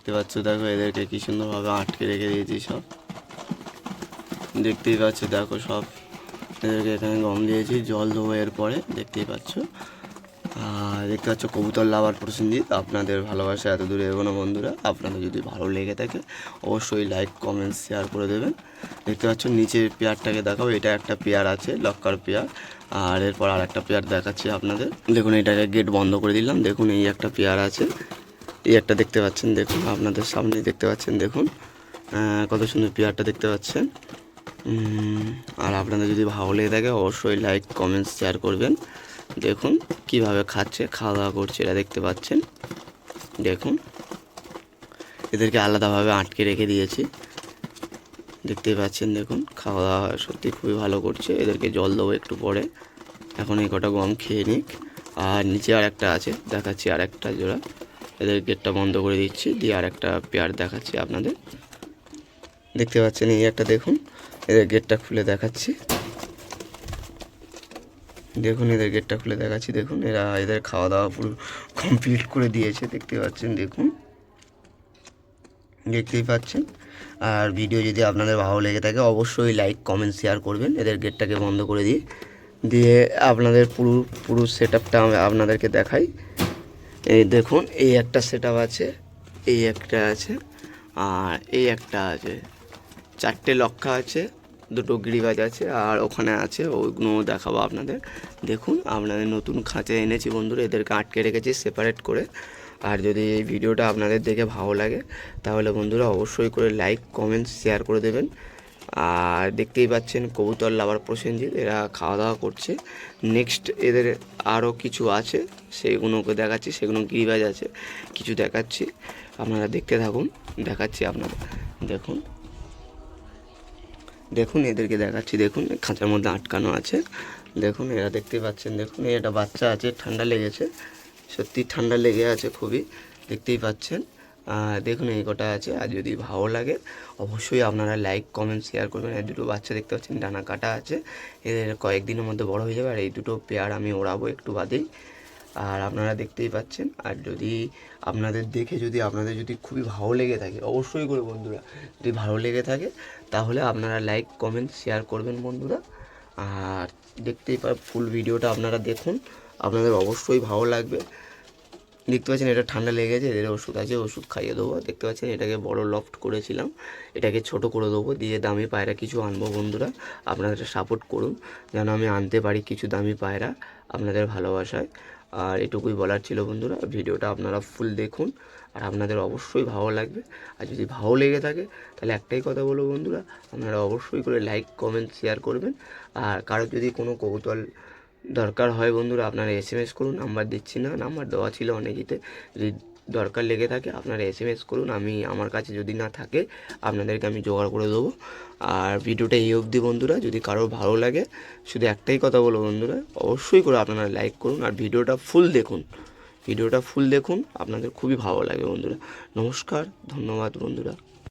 দেখতে পাচ্ছ, দেখো এদেরকে কি সুন্দরভাবে আটকে রেখে দিয়েছি সব। দেখতেই পাচ্ছ, দেখো সব এদেরকে এখানে গম দিয়েছি, জল দেবো এরপরে, দেখতেই পাচ্ছ। আর দেখতে পাচ্ছ, কবুতর লাভার প্রসেনজিৎ, আপনাদের ভালোবাসা এত দূরে এগোনো বন্ধুরা, আপনাদের যদি ভালো লেগে থাকে, অবশ্যই লাইক কমেন্ট শেয়ার করে দেবেন। দেখতে পাচ্ছ, নিচের পেয়ারটাকে দেখাও, এটা একটা পেয়ার আছে, লক্কার পেয়ার। আর এরপর আর একটা পেয়ার দেখাচ্ছি আপনাদের। দেখুন, এটাকে গেট বন্ধ করে দিলাম, দেখুন এই একটা পেয়ার আছে। এই একটা দেখতে পাচ্ছেন, দেখুন, আপনাদের সামনে দেখতে পাচ্ছেন, দেখুন। কত সুন্দর পেয়ারটা দেখতে পাচ্ছেন। আর আপনাদের যদি ভালো লেগে থাকে, অবশ্যই লাইক কমেন্ট শেয়ার করবেন। দেখুন, কীভাবে খাচ্ছে, খাওয়া দাওয়া করছে, এটা দেখতে পাচ্ছেন। দেখুন, এদেরকে আলাদাভাবে আটকে রেখে দিয়েছি। দেখতেই পাচ্ছেন, দেখুন, খাওয়া দাওয়া সত্যি খুবই ভালো করছে। এদেরকে জল দেবো একটু পরে। এখন এই কটা গম খেয়ে নিক। আর নিচে আর একটা আছে, দেখাচ্ছি আর একটা জোড়া। এদের গেটটা বন্ধ করে দিচ্ছি। দিয়ে আর একটা পেয়ার দেখাচ্ছি আপনাদের। দেখতে পাচ্ছেন, এই একটা দেখুন, এদের গেটটা খুলে দেখাচ্ছি। দেখুন, এদের গেটটা খুলে দেখাচ্ছি। দেখুন, এরা এদের খাওয়া দাওয়া পুরো কমপ্লিট করে দিয়েছে, দেখতে পাচ্ছেন, দেখুন। দেখতেই পাচ্ছেন। আর ভিডিও যদি আপনাদের ভালো লেগে থাকে, অবশ্যই লাইক, কমেন্ট, শেয়ার করবেন এদের গেটটাকে বন্ধ করে দিয়ে। দিয়ে আপনাদের পুরো পুরো সেট আপটা আপনাদেরকে দেখাই। এই দেখুন, এই একটা সেট আছে, এই একটা আছে, আর এই একটা আছে। চারটে লক্ষা আছে, দুটো গিরিবাজ আছে, আর ওখানে আছে ওইগুলো দেখাবো আপনাদের। দেখুন, আপনাদের নতুন খাঁচে এনেছি বন্ধুরা, এদেরকে আটকে রেখেছি সেপারেট করে। আর যদি এই ভিডিওটা আপনাদের দেখে ভালো লাগে, তাহলে বন্ধুরা অবশ্যই করে লাইক কমেন্ট শেয়ার করে দেবেন। আর দেখতেই পাচ্ছেন কবুতর লাভার প্রসেনজিৎ, এরা খাওয়া দাওয়া করছে। নেক্সট এদের আরও কিছু আছে সেগুলোকে দেখাচ্ছি সেগুলো গিরিবাজ আছে, কিছু দেখাচ্ছি। আপনারা দেখতে থাকুন, দেখাচ্ছি আপনাদের। দেখুন। দেখুন, এদেরকে দেখাচ্ছি, দেখুন, খাঁচার মধ্যে আটকানো আছে। দেখুন, এরা দেখতে পাচ্ছেন, দেখুন একটা বাচ্চা আছে, ঠান্ডা লেগেছে। সত্যি ঠান্ডা লেগে আছে খুবই, দেখতেই পাচ্ছেন। দেখুন, এই কটা আছে। আর যদি ভালো লাগে, অবশ্যই আপনারা লাইক কমেন্ট শেয়ার করবেন। এই দুটো বাচ্চা দেখতে পাচ্ছেন, ডানা কাটা আছে। এদের কয়েকদিনের মধ্যে বড় হয়ে যাবে, আর এই দুটো পেয়ার আমি ওড়াবো একটু বাদেই। আর আপনারা দেখতেই পাচ্ছেন, আর যদি আপনাদের দেখে, যদি আপনাদের যদি খুবই ভালো লেগে থাকে, অবশ্যই করে বন্ধুরা, যদি ভালো লেগে থাকে, তাহলে আপনারা লাইক কমেন্ট শেয়ার করবেন বন্ধুরা। আর দেখতেই পার ফুল ভিডিওটা আপনারা দেখুন। আপনাদের অবশ্যই ভালো লাগবে। দেখতে পাচ্ছেন এটা ঠান্ডা লেগে গেছে, এদের ওষুধ আছে, ওষুধ খাইয়ে দেবো। দেখতে পাচ্ছেন এটাকে বড় লফট করেছিলাম, এটাকে ছোট করে দেবো, দিয়ে দামি পায়রা কিছু আনব বন্ধুরা আপনারা সাপোর্ট করুন, যেন আমি আনতে পারি কিছু দামি পায়রা আপনাদের ভালোবাসায়। আর এটুকুই বলার ছিল বন্ধুরা, ভিডিওটা আপনারা ফুল দেখুন, আর আপনাদের অবশ্যই ভালো লাগবে। আর যদি ভালো লেগে থাকে, তাহলে একটাই কথা বলব বন্ধুরা, আপনারা অবশ্যই করে লাইক কমেন্ট শেয়ার করবেন। আর কারোর যদি কোনো কৌতূহল দরকার হয় বন্ধুরা, আপনারা এস এম এস করুন নাম্বার দিচ্ছি না নাম্বার দেওয়া ছিল অনেকেতে। যদি দরকার লেগে থাকে, আপনারা এস এম এস করুন, আমি আমার কাছে যদি না থাকে, আপনাদেরকে আমি জোগাড় করে দেবো। আর ভিডিওটা এই অবধি বন্ধুরা, যদি কারোর ভালো লাগে, শুধু একটাই কথা বলব বন্ধুরা, অবশ্যই করে আপনারা লাইক করুন আর ভিডিওটা ফুল দেখুন। ভিডিওটা ফুল দেখুন, আপনাদের খুবই ভালো লাগবে বন্ধুরা। নমস্কার, ধন্যবাদ বন্ধুরা।